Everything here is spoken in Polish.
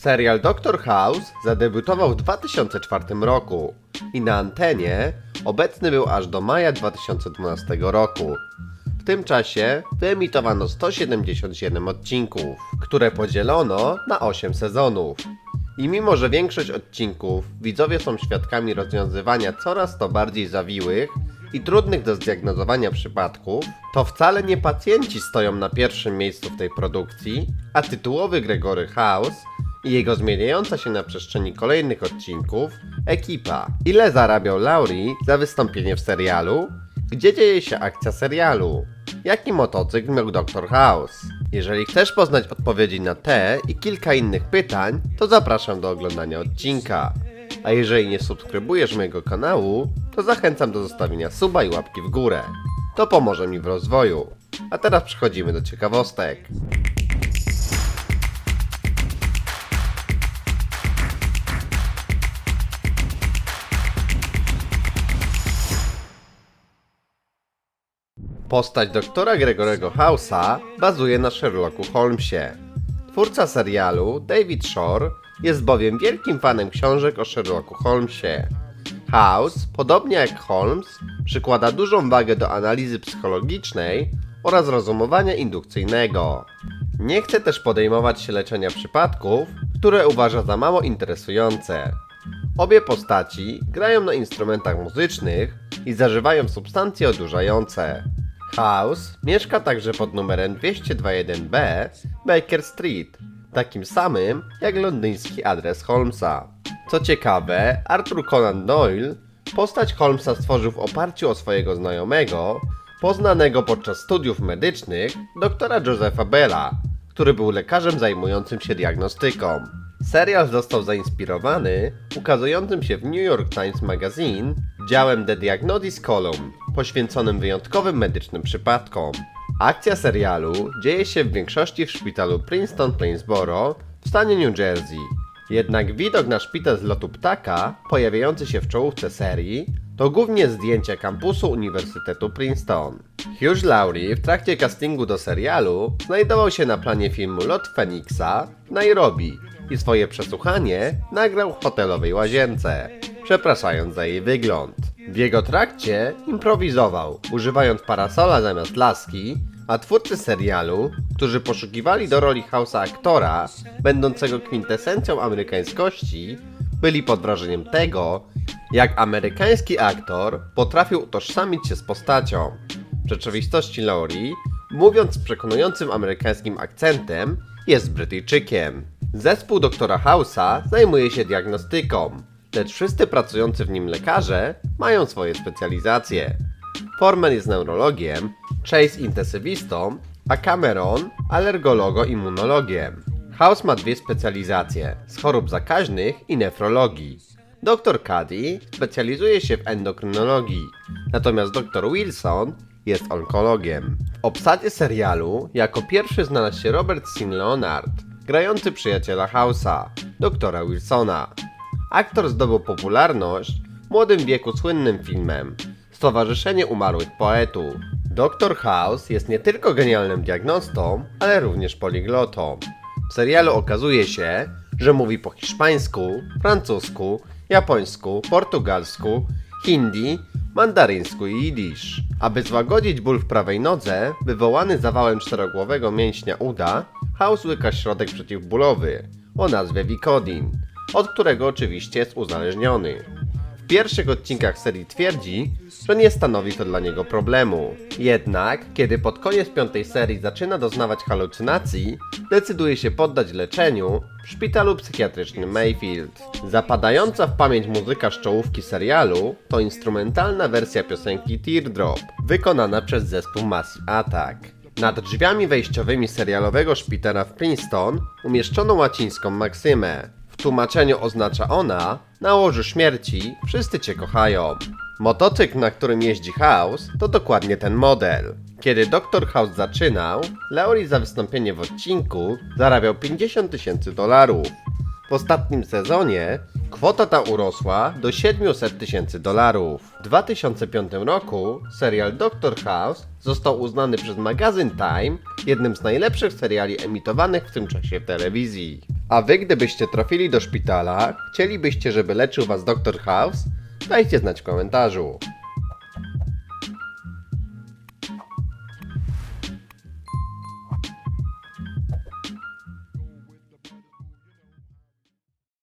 Serial Doctor House zadebiutował w 2004 roku i na antenie obecny był aż do maja 2012 roku. W tym czasie wyemitowano 177 odcinków, które podzielono na 8 sezonów. I mimo, że większość odcinków widzowie są świadkami rozwiązywania coraz to bardziej zawiłych i trudnych do zdiagnozowania przypadków, to wcale nie pacjenci stoją na pierwszym miejscu w tej produkcji, a tytułowy Gregory House i jego zmieniająca się na przestrzeni kolejnych odcinków ekipa. Ile zarabiał Laurie za wystąpienie w serialu? Gdzie dzieje się akcja serialu? Jaki motocykl miał Dr. House? Jeżeli chcesz poznać odpowiedzi na te i kilka innych pytań, to zapraszam do oglądania odcinka. A jeżeli nie subskrybujesz mojego kanału, to zachęcam do zostawienia suba i łapki w górę. To pomoże mi w rozwoju. A teraz przechodzimy do ciekawostek. Postać doktora Gregorego House'a bazuje na Sherlocku Holmesie. Twórca serialu, David Shore, jest bowiem wielkim fanem książek o Sherlocku Holmesie. House, podobnie jak Holmes, przykłada dużą wagę do analizy psychologicznej oraz rozumowania indukcyjnego. Nie chce też podejmować się leczenia przypadków, które uważa za mało interesujące. Obie postaci grają na instrumentach muzycznych i zażywają substancje odurzające. House mieszka także pod numerem 221B Baker Street, takim samym jak londyński adres Holmesa. Co ciekawe, Arthur Conan Doyle postać Holmesa stworzył w oparciu o swojego znajomego, poznanego podczas studiów medycznych, doktora Josepha Bella, który był lekarzem zajmującym się diagnostyką. Serial został zainspirowany ukazującym się w New York Times Magazine działem The Diagnosis Column, poświęconym wyjątkowym medycznym przypadkom. Akcja serialu dzieje się w większości w szpitalu Princeton Plainsboro w stanie New Jersey. Jednak widok na szpital z lotu ptaka, pojawiający się w czołówce serii, to głównie zdjęcia kampusu Uniwersytetu Princeton. Hugh Laurie w trakcie castingu do serialu znajdował się na planie filmu Lot Feniksa w Nairobi i swoje przesłuchanie nagrał w hotelowej łazience, przepraszając za jej wygląd. W jego trakcie improwizował, używając parasola zamiast laski, a twórcy serialu, którzy poszukiwali do roli House'a aktora, będącego kwintesencją amerykańskości, byli pod wrażeniem tego, jak amerykański aktor potrafił utożsamić się z postacią. W rzeczywistości Laurie, mówiąc z przekonującym amerykańskim akcentem, jest Brytyjczykiem. Zespół doktora House'a zajmuje się diagnostyką, lecz wszyscy pracujący w nim lekarze mają swoje specjalizacje. Foreman jest neurologiem, Chase intensywistą, a Cameron alergologo-immunologiem. House ma dwie specjalizacje z chorób zakaźnych i nefrologii. Dr Cuddy specjalizuje się w endokrynologii, natomiast dr Wilson jest onkologiem. W obsadzie serialu jako pierwszy znalazł się Robert Sin Leonard, grający przyjaciela House'a, doktora Wilsona. Aktor zdobył popularność w młodym wieku słynnym filmem Stowarzyszenie Umarłych Poetów. Dr House jest nie tylko genialnym diagnostą, ale również poliglotą. W serialu okazuje się, że mówi po hiszpańsku, francusku, japońsku, portugalsku, hindi, mandaryńsku i jidysz. Aby złagodzić ból w prawej nodze, wywołany zawałem czterogłowego mięśnia uda, House łyka środek przeciwbólowy o nazwie Vicodin, od którego oczywiście jest uzależniony. W pierwszych odcinkach serii twierdzi, że nie stanowi to dla niego problemu. Jednak, kiedy pod koniec piątej serii zaczyna doznawać halucynacji, decyduje się poddać leczeniu w szpitalu psychiatrycznym Mayfield. Zapadająca w pamięć muzyka z czołówki serialu to instrumentalna wersja piosenki Teardrop, wykonana przez zespół Massive Attack. Nad drzwiami wejściowymi serialowego szpitala w Princeton umieszczono łacińską maksymę. Tłumaczeniu oznacza ona na łożu śmierci wszyscy cię kochają. Motocykl, na którym jeździ House, to dokładnie ten model. Kiedy Dr. House zaczynał, Laurie za wystąpienie w odcinku zarabiał 50 tysięcy dolarów. W ostatnim sezonie kwota ta urosła do 700 tysięcy dolarów. W 2005 roku serial Doctor House został uznany przez magazyn Time jednym z najlepszych seriali emitowanych w tym czasie w telewizji. A wy gdybyście trafili do szpitala, chcielibyście, żeby leczył was Dr. House? Dajcie znać w komentarzu.